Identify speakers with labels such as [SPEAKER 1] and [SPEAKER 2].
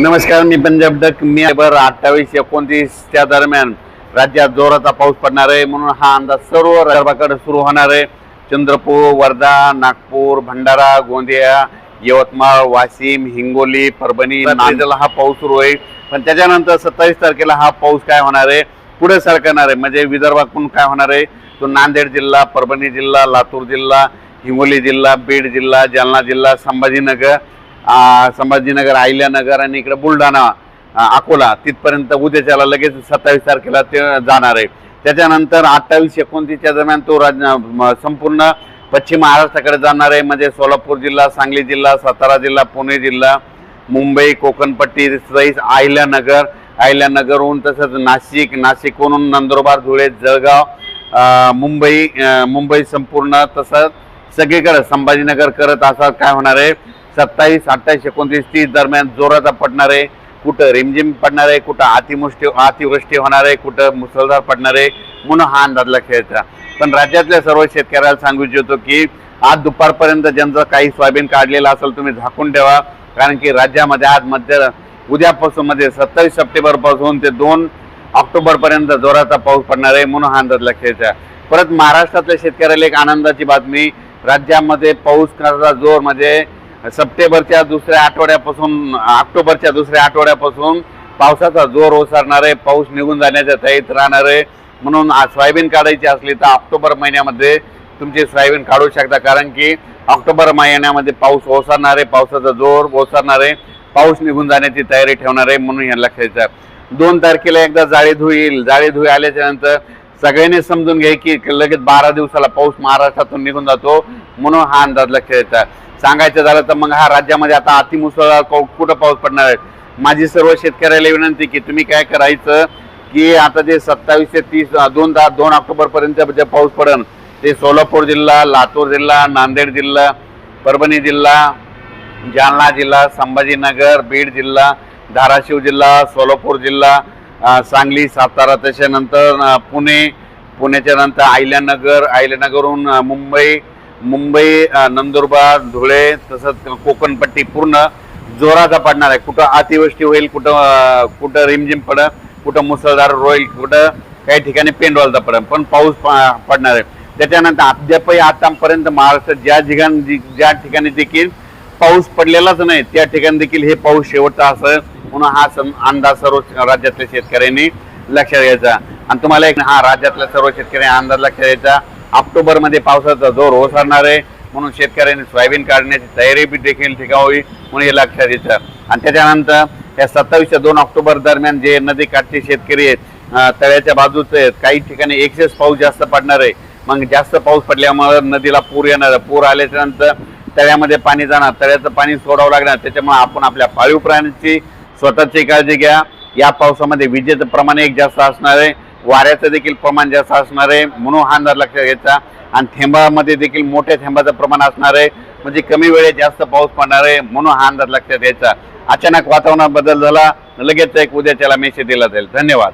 [SPEAKER 1] नमस्कार मी पंजाब डक मी बर अठ्ठावीस एकोणतीस त्या दरम्यान. राज्यात जोराचा पाऊस पडणार आहे म्हणून हा अंदाज सर्व विदर्भाकडे सुरू होणार आहे. चंद्रपूर वर्धा नागपूर भंडारा गोंदिया यवतमाळ वाशिम हिंगोली परभणी नांदेडला हा पाऊस सुरू होईल पण त्याच्यानंतर सत्तावीस तारखेला हा पाऊस काय होणार आहे? पुढे सरकणार आहे. म्हणजे विदर्भातून काय होणार आहे? तो नांदेड जिल्हा परभणी जिल्हा लातूर जिल्हा हिंगोली जिल्हा बीड जिल्हा जालना जिल्हा संभाजीनगर संभाजीनगर अहिल्यानगर आणि इकडे बुलढाणा अकोला तिथपर्यंत उद्याच्याला लगेच सत्तावीस तारखेला ते जाणार आहे. त्याच्यानंतर अठ्ठावीस एकोणतीसच्या दरम्यान तो राज संपूर्ण पश्चिम महाराष्ट्राकडे जाणार आहे. म्हणजे सोलापूर जिल्हा सांगली जिल्हा सातारा जिल्हा पुणे जिल्हा मुंबई कोकणपट्टी सहित अहिल्यानगर अहिल्यानगरहून तसंच नाशिक नाशिकहून नंदुरबार धुळे जळगाव मुंबई मुंबई संपूर्ण तसंच सगळीकडे संभाजीनगर करत असा काय होणार आहे? सत्तावीस अठ्ठावीस एकोणतीस तीस दरम्यान जोराचा पडणार आहे. कुठं रिमझिम पडणार आहे कुठं अतिवृष्टी अतिवृष्टी होणार आहे कुठं मुसळधार पडणार आहे म्हणून हा अंदाज लक्षात पण राज्यातल्या सर्व शेतकऱ्याला सांगू इच्छितो की आज दुपारपर्यंत ज्यांचं काही सोयाबीन काढलेलं असेल तुम्ही झाकून ठेवा. कारण की राज्यामध्ये आज मध्य उद्यापासून म्हणजे सत्तावीस सप्टेंबरपासून ते दोन ऑक्टोबरपर्यंत जोराचा पाऊस पडणार आहे म्हणून हा अंदाज लक्षायचा परत महाराष्ट्रातल्या शेतकऱ्याला एक आनंदाची बातमी राज्यामध्ये पाऊस करण्याचा जोर म्हणजे सप्टेंबरच्या दुसऱ्या आठवड्यापासून ऑक्टोबरच्या दुसऱ्या आठवड्यापासून पावसाचा जोर ओसरणार आहे पाऊस निघून जाण्याच्या तयारीत राहणार. आहे म्हणून सोयाबीन काढायची असली तर ऑक्टोबर महिन्यामध्ये तुमची सोयाबीन काढू शकता. कारण की ऑक्टोबर महिन्यामध्ये पाऊस ओसरणार आहे पावसाचा जोर ओसरणार आहे पाऊस निघून जाण्याची तयारी ठेवणार आहे म्हणून यांना लक्षात दोन तारखेला एकदा जाळी धुईल जाळी धुई आल्याच्यानंतर सगळ्यांनी समजून घ्या की लगेच बारा दिवसाला पाऊस महाराष्ट्रातून निघून जातो. म्हणून हा अंदाज लक्षात येतात सांगायचं झालं तर मग हा राज्यामध्ये आता अतिमुसळधार कुठं पाऊस पडणार आहे? माझी सर्व शेतकऱ्याला विनंती की तुम्ही काय करायचं की आता जे सत्तावीस ते तीस दोन दहा दोन ऑक्टोबर पर्यंत जे पाऊस पडेल ते सोलापूर जिल्हा लातूर जिल्हा नांदेड जिल्हा परभणी जिल्हा जालना जिल्हा संभाजीनगर बीड जिल्हा धाराशिव जिल्हा सोलापूर जिल्हा सांगली सातारा त्याच्यानंतर पुणे पुण्याच्या नंतर अहिल्यानगर अहिल्यानगरहून मुंबई मुंबई नंदुरबार धुळे तसंच कोकणपट्टी पूर्ण जोराचा पडणार आहे. कुठं अतिवृष्टी होईल कुठं कुठं रिमझिम पडं कुठं मुसळधार होईल कुठं काही ठिकाणी पेंडवालचा पडेल पण पाऊस प- पडणार आहे. त्याच्यानंतर अद्यापही आतापर्यंत महाराष्ट्रात ज्या ठिकाणी ज्या ठिकाणी देखील पाऊस पडलेलाच नाही त्या ठिकाणी देखील हे पाऊस शेवटचा असं म्हणून हा सम अंदाज सर्व राज्यातल्या शेतकऱ्यांनी लक्षात घ्यायचा. आणि तुम्हाला एक हा राज्यातल्या सर्व शेतकऱ्यांनी अंदाज लक्षात घ्यायचा ऑक्टोबरमध्ये पावसाचा जोर ओसरणार आहे. म्हणून शेतकऱ्यांनी सोयाबीन काढण्याची तयारी बी देखील ठिकावी म्हणून हे लक्षात येतं. आणि त्याच्यानंतर या सत्तावीस दोन ऑक्टोबर दरम्यान जे नदी काठचे शेतकरी आहेत तळ्याच्या बाजूचे आहेत काही ठिकाणी एक्सेस पाऊस जास्त पडणार आहे. मग जास्त पाऊस पडल्यामुळे नदीला पूर येणार पूर आल्याच्यानंतर तळ्यामध्ये पाणी जाणार. तळ्याचं पाणी सोडावं लागणार. त्याच्यामुळे आपण आपल्या पाळीव प्राण्यांची स्वतःची काळजी घ्या. या पावसामध्ये विजेचं प्रमाण एक जास्त असणार आहे. वाऱ्याचं देखील प्रमाण जास्त असणार आहे. म्हणून हा अंदाज लक्षात घ्यायचा. आणि थेंबामध्ये देखील मोठ्या थेंबाचं प्रमाण असणार आहे. म्हणजे कमी वेळेत जास्त पाऊस पडणार आहे. म्हणून हा अंदाज लक्षात घ्यायचा. अचानक वातावरणात बदल झाला. लगेच एक उद्याच्याला मेसेज दिला जाईल. धन्यवाद.